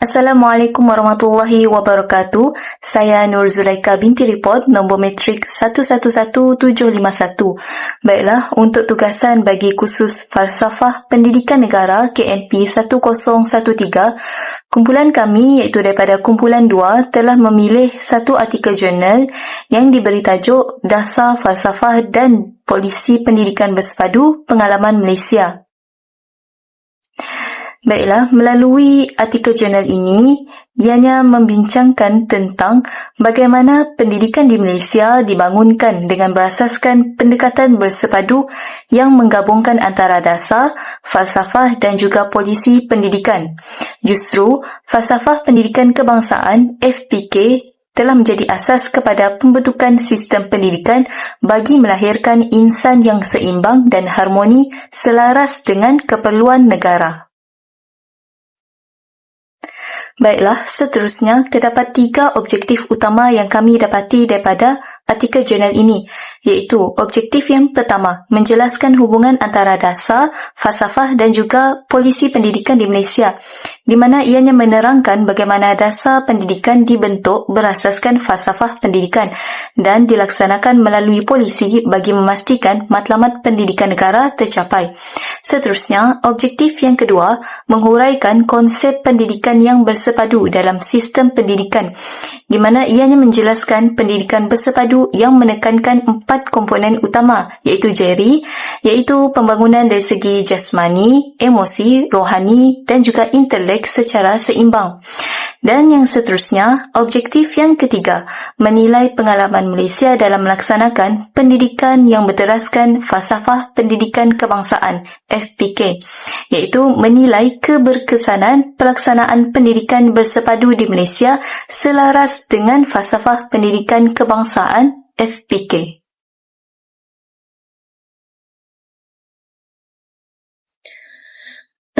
Assalamualaikum warahmatullahi wabarakatuh. Saya Nur Zulaika binti Report nombor matrik 111751. Baiklah, untuk tugasan bagi khusus Falsafah Pendidikan Negara KMP 1013, kumpulan kami iaitu daripada kumpulan 2 telah memilih satu artikel jurnal yang diberi tajuk Dasar Falsafah dan Polisi Pendidikan Bersepadu Pengalaman Malaysia. Baiklah, melalui artikel jurnal ini, ianya membincangkan tentang bagaimana pendidikan di Malaysia dibangunkan dengan berasaskan pendekatan bersepadu yang menggabungkan antara dasar, falsafah dan juga polisi pendidikan. Justru, falsafah pendidikan kebangsaan FPK telah menjadi asas kepada pembentukan sistem pendidikan bagi melahirkan insan yang seimbang dan harmoni selaras dengan keperluan negara. Baiklah, seterusnya terdapat tiga objektif utama yang kami dapati daripada artikel jurnal ini, iaitu objektif yang pertama, menjelaskan hubungan antara dasar, falsafah dan juga polisi pendidikan di Malaysia, di mana ianya menerangkan bagaimana dasar pendidikan dibentuk berasaskan falsafah pendidikan dan dilaksanakan melalui polisi bagi memastikan matlamat pendidikan negara tercapai. Seterusnya, objektif yang kedua, menghuraikan konsep pendidikan yang bersepadu dalam sistem pendidikan di mana ianya menjelaskan pendidikan bersepadu yang menekankan empat komponen utama iaitu Jerry iaitu pembangunan dari segi jasmani, emosi, rohani dan juga intelek secara seimbang. Dan yang seterusnya, objektif yang ketiga, menilai pengalaman Malaysia dalam melaksanakan pendidikan yang berteraskan falsafah pendidikan kebangsaan FPK, iaitu menilai keberkesanan pelaksanaan pendidikan bersepadu di Malaysia selaras dengan falsafah pendidikan kebangsaan FPK.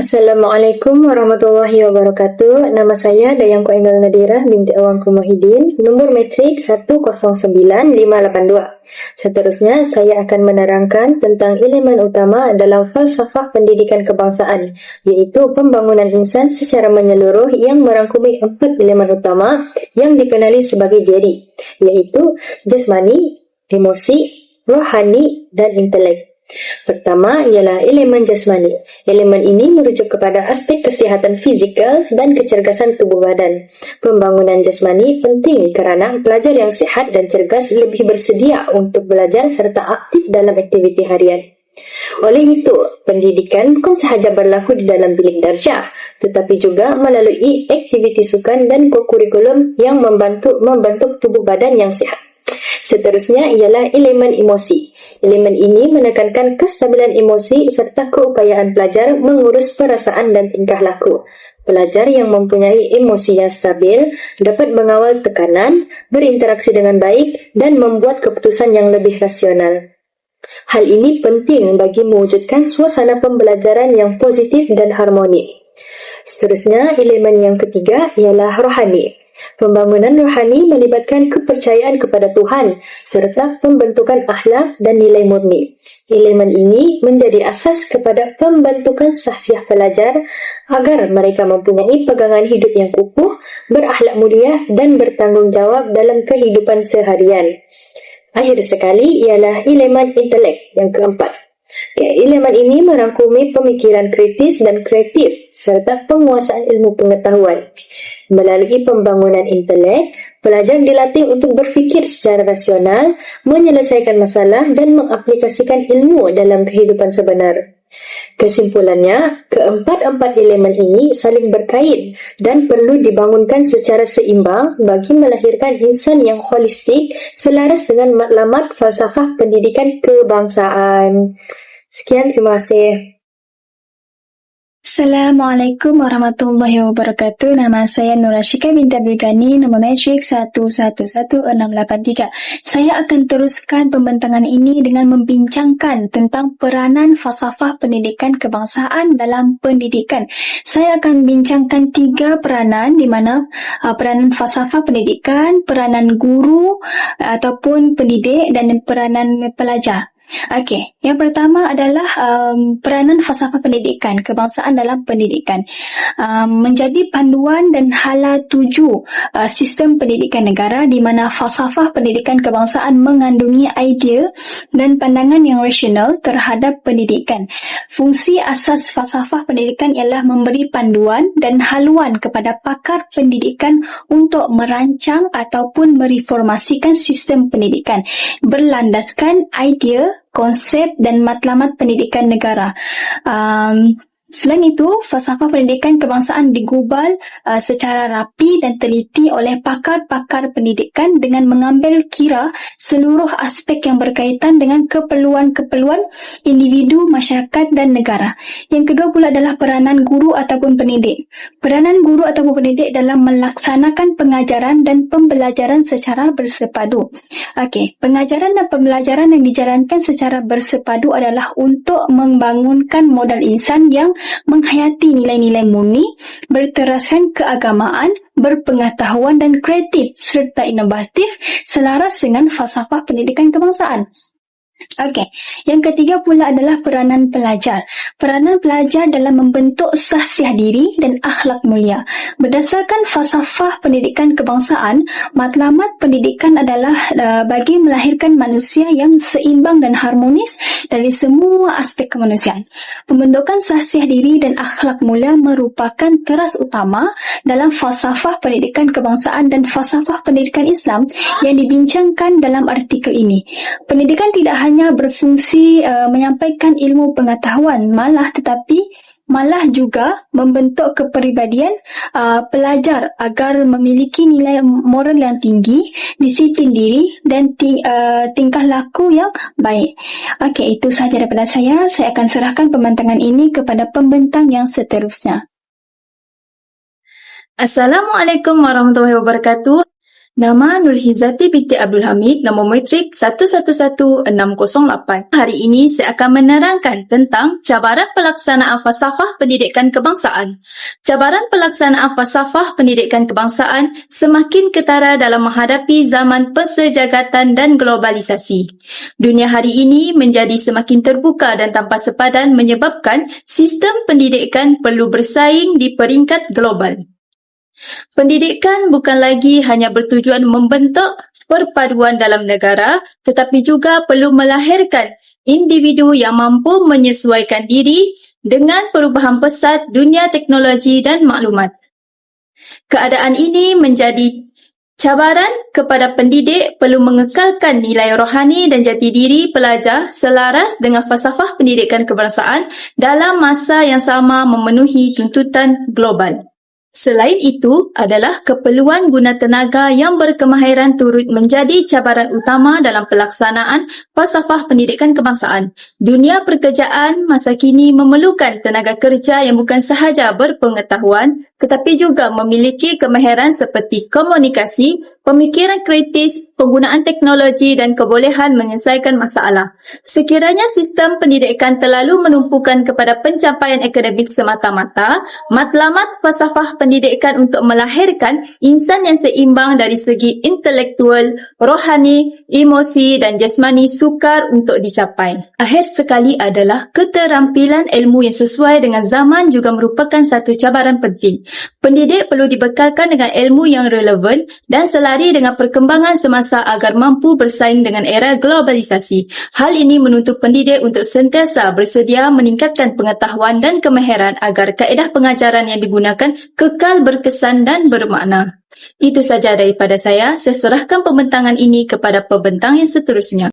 Assalamualaikum warahmatullahi wabarakatuh. Nama saya Dayang Kuainul Nadirah binti Awangku Muhyiddin, nombor metrik 109582. Seterusnya, saya akan menerangkan tentang elemen utama dalam falsafah pendidikan kebangsaan, iaitu pembangunan insan secara menyeluruh yang merangkumi empat elemen utama yang dikenali sebagai JERI, iaitu jasmani, emosi, rohani dan intelek. Pertama ialah elemen jasmani. Elemen ini merujuk kepada aspek kesihatan fizikal dan kecergasan tubuh badan. Pembangunan jasmani penting kerana pelajar yang sihat dan cergas lebih bersedia untuk belajar serta aktif dalam aktiviti harian. Oleh itu, pendidikan bukan sahaja berlaku di dalam bilik darjah, tetapi juga melalui aktiviti sukan dan kurikulum yang membantu membentuk tubuh badan yang sihat. Seterusnya ialah elemen emosi. Elemen ini menekankan kestabilan emosi serta keupayaan pelajar mengurus perasaan dan tingkah laku. Pelajar yang mempunyai emosi yang stabil dapat mengawal tekanan, berinteraksi dengan baik dan membuat keputusan yang lebih rasional. Hal ini penting bagi mewujudkan suasana pembelajaran yang positif dan harmoni. Seterusnya, elemen yang ketiga ialah rohani. Pembangunan rohani melibatkan kepercayaan kepada Tuhan serta pembentukan akhlak dan nilai murni. Elemen ini menjadi asas kepada pembentukan sahsiah pelajar agar mereka mempunyai pegangan hidup yang kukuh, berakhlak mulia dan bertanggungjawab dalam kehidupan seharian. Akhir sekali ialah elemen intelek yang keempat. Ya, elemen ini merangkumi pemikiran kritis dan kreatif serta penguasaan ilmu pengetahuan. Melalui pembangunan intelek, pelajar dilatih untuk berfikir secara rasional, menyelesaikan masalah dan mengaplikasikan ilmu dalam kehidupan sebenar. Kesimpulannya, keempat-empat elemen ini saling berkait dan perlu dibangunkan secara seimbang bagi melahirkan insan yang holistik selaras dengan matlamat falsafah pendidikan kebangsaan. Sekian, terima kasih. Assalamualaikum warahmatullahi wabarakatuh. Nama saya Nur Ashika binti Ghani, nombor matrik 111683. Saya akan teruskan pembentangan ini dengan membincangkan tentang peranan falsafah pendidikan kebangsaan dalam pendidikan. Saya akan bincangkan tiga peranan di mana uh, peranan falsafah pendidikan, peranan guru ataupun pendidik dan peranan pelajar. Okey, yang pertama adalah um, peranan falsafah pendidikan kebangsaan dalam pendidikan. Um, menjadi panduan dan hala tuju uh, sistem pendidikan negara di mana falsafah pendidikan kebangsaan mengandungi idea dan pandangan yang rasional terhadap pendidikan. Fungsi asas falsafah pendidikan ialah memberi panduan dan haluan kepada pakar pendidikan untuk merancang ataupun mereformasikan sistem pendidikan berlandaskan idea konsep dan matlamat pendidikan negara. Um, Selain itu, falsafah pendidikan kebangsaan digubal uh, secara rapi dan teliti oleh pakar-pakar pendidikan dengan mengambil kira seluruh aspek yang berkaitan dengan keperluan-keperluan individu, masyarakat dan negara. Yang kedua pula adalah peranan guru ataupun pendidik. Peranan guru ataupun pendidik dalam melaksanakan pengajaran dan pembelajaran secara bersepadu. Okey, pengajaran dan pembelajaran yang dijalankan secara bersepadu adalah untuk membangunkan modal insan yang menghayati nilai-nilai murni, berteraskan keagamaan, berpengetahuan dan kreatif serta inovatif selaras dengan falsafah pendidikan kebangsaan. Okey, yang ketiga pula adalah peranan pelajar. Peranan pelajar dalam membentuk sahsiah diri dan akhlak mulia. Berdasarkan falsafah pendidikan kebangsaan, matlamat pendidikan adalah uh, bagi melahirkan manusia yang seimbang dan harmonis dari semua aspek kemanusiaan. Pembentukan sahsiah diri dan akhlak mulia merupakan teras utama dalam falsafah pendidikan kebangsaan dan falsafah pendidikan Islam yang dibincangkan dalam artikel ini. Pendidikan tidak hanya hanya berfungsi uh, menyampaikan ilmu pengetahuan malah tetapi malah juga membentuk kepribadian uh, pelajar agar memiliki nilai moral yang tinggi, disiplin diri dan ting, uh, tingkah laku yang baik. Okey, itu sahaja daripada saya. Saya akan serahkan pembentangan ini kepada pembentang yang seterusnya. Assalamualaikum warahmatullahi wabarakatuh. Nama Nurhizati binti Abdul Hamid, nombor matrik 111608. Hari ini saya akan menerangkan tentang cabaran pelaksanaan falsafah pendidikan kebangsaan. Cabaran pelaksanaan falsafah pendidikan kebangsaan semakin ketara dalam menghadapi zaman persejagatan dan globalisasi. Dunia hari ini menjadi semakin terbuka dan tanpa sepadan menyebabkan sistem pendidikan perlu bersaing di peringkat global. Pendidikan bukan lagi hanya bertujuan membentuk perpaduan dalam negara tetapi juga perlu melahirkan individu yang mampu menyesuaikan diri dengan perubahan pesat dunia teknologi dan maklumat. Keadaan ini menjadi cabaran kepada pendidik perlu mengekalkan nilai rohani dan jati diri pelajar selaras dengan falsafah pendidikan kebangsaan dalam masa yang sama memenuhi tuntutan global. Selain itu adalah keperluan guna tenaga yang berkemahiran turut menjadi cabaran utama dalam pelaksanaan falsafah pendidikan kebangsaan. Dunia pekerjaan masa kini memerlukan tenaga kerja yang bukan sahaja berpengetahuan tetapi juga memiliki kemahiran seperti komunikasi, pemikiran kritis, penggunaan teknologi dan kebolehan menyelesaikan masalah. Sekiranya sistem pendidikan terlalu menumpukan kepada pencapaian akademik semata-mata, matlamat falsafah pendidikan untuk melahirkan insan yang seimbang dari segi intelektual, rohani, emosi dan jasmani sukar untuk dicapai. Akhir sekali adalah keterampilan ilmu yang sesuai dengan zaman juga merupakan satu cabaran penting. Pendidik perlu dibekalkan dengan ilmu yang relevan dan selari dengan perkembangan semasa agar mampu bersaing dengan era globalisasi. Hal ini menuntut pendidik untuk sentiasa bersedia meningkatkan pengetahuan dan kemahiran agar kaedah pengajaran yang digunakan kekal berkesan dan bermakna. Itu saja daripada saya. Saya serahkan pembentangan ini kepada pembentang yang seterusnya.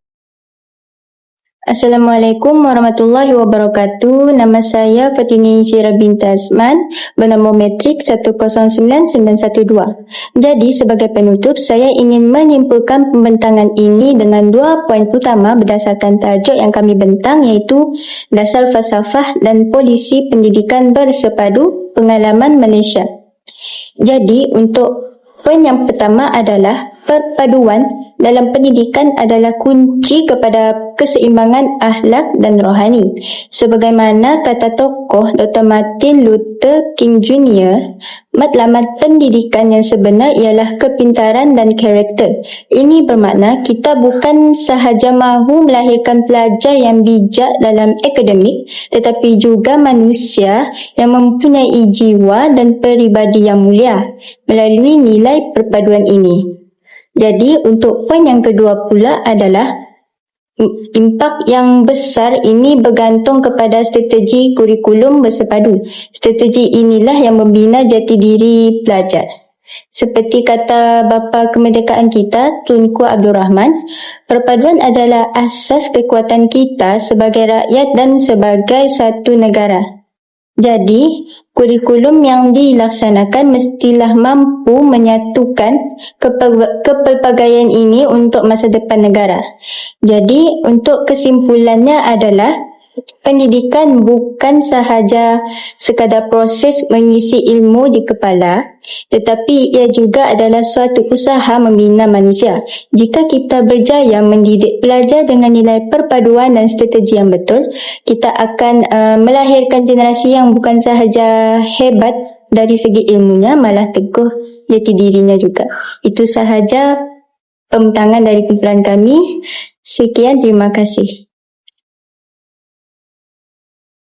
Assalamualaikum warahmatullahi wabarakatuh. Nama saya Fatini Syira binti Azman bernombor metrik 109912. Jadi sebagai penutup, saya ingin menyimpulkan pembentangan ini dengan dua poin utama berdasarkan tajuk yang kami bentang iaitu dasar falsafah dan polisi pendidikan bersepadu pengalaman Malaysia. Jadi untuk poin yang pertama adalah perpaduan dalam pendidikan adalah kunci kepada keseimbangan akhlak dan rohani. Sebagaimana kata tokoh Dr. Martin Luther King Jr., matlamat pendidikan yang sebenar ialah kepintaran dan karakter. Ini bermakna kita bukan sahaja mahu melahirkan pelajar yang bijak dalam akademik, tetapi juga manusia yang mempunyai jiwa dan peribadi yang mulia melalui nilai perpaduan ini. Jadi untuk poin yang kedua pula adalah Impak yang besar ini bergantung kepada strategi kurikulum bersepadu. Strategi inilah yang membina jati diri pelajar. Seperti kata bapa kemerdekaan kita, Tunku Abdul Rahman, perpaduan adalah asas kekuatan kita sebagai rakyat dan sebagai satu negara. Jadi, kurikulum yang dilaksanakan mestilah mampu menyatukan kepel- kepelbagaian ini untuk masa depan negara. Jadi, untuk kesimpulannya adalah pendidikan bukan sahaja sekadar proses mengisi ilmu di kepala, tetapi ia juga adalah suatu usaha membina manusia. Jika kita berjaya mendidik pelajar dengan nilai perpaduan dan strategi yang betul, kita akan uh, melahirkan generasi yang bukan sahaja hebat dari segi ilmunya, malah teguh jati dirinya juga. Itu sahaja pembentangan dari kumpulan kami. Sekian, terima kasih.